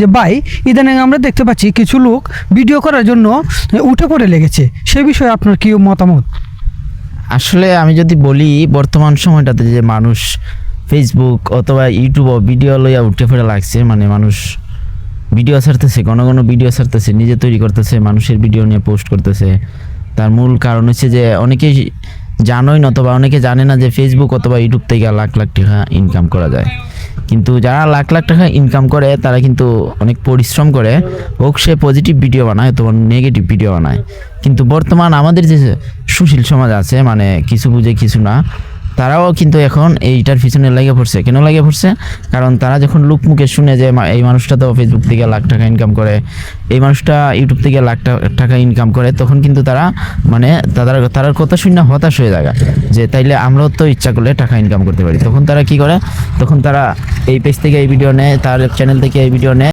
যে বাই ইদানিং আমরা দেখতে পাচ্ছি কিছু লোক ভিডিও করার জন্য উঠে পড়ে লেগেছে। সে বিষয়ে আপনার কি মতামত? আসলে আমি যদি বলি, বর্তমান সময়টাতে যে মানুষ ফেসবুক অথবা ইউটিউব ভিডিও লইয়া উঠে ফেরা লাগছে মানে মানুষ ভিডিও ছাড়তেছে, ঘন ঘন ভিডিও ছাড়তেছে, নিজে তৈরি করতেছে, মানুষের ভিডিও নিয়ে পোস্ট করতেছে। তার মূল কারণ হচ্ছে যে অনেকেই জানোই না অথবা অনেকে জানে না যে ফেসবুক অথবা ইউটিউব থেকে লাখ লাখ টাকা ইনকাম করা যায়। কিন্তু যারা লাখ লাখ টাকা ইনকাম করে, তারা কিন্তু অনেক পরিশ্রম করে। হোক সে পজিটিভ ভিডিও বানায়, অথবা নেগেটিভ ভিডিও বানায়। কিন্তু বর্তমান আমাদের যে সুশীল সমাজ আছে মানে কিছু বুঝে, কিছু না তারাও কিন্তু এখন এইটার পিছনে লেগে পড়ছে। কেন লেগে পড়ছে? কারণ তারা যখন লোক মুখে শুনে যে এই মানুষটা তো ফেসবুক থেকে লাখ টাকা ইনকাম করে, এই মানুষটা ইউটিউব থেকে লাখ টাকা ইনকাম করে, তখন কিন্তু তারা মানে তাদের তার কথা শুনে হতাশ হয়ে যায় যে তাইলে আমরাও তো ইচ্ছা করলে টাকা ইনকাম করতে পারি। তখন তারা কি করে? তখন তারা এই পেজ থেকে এই ভিডিও নেয়, তার চ্যানেল থেকে এই ভিডিও নেয়।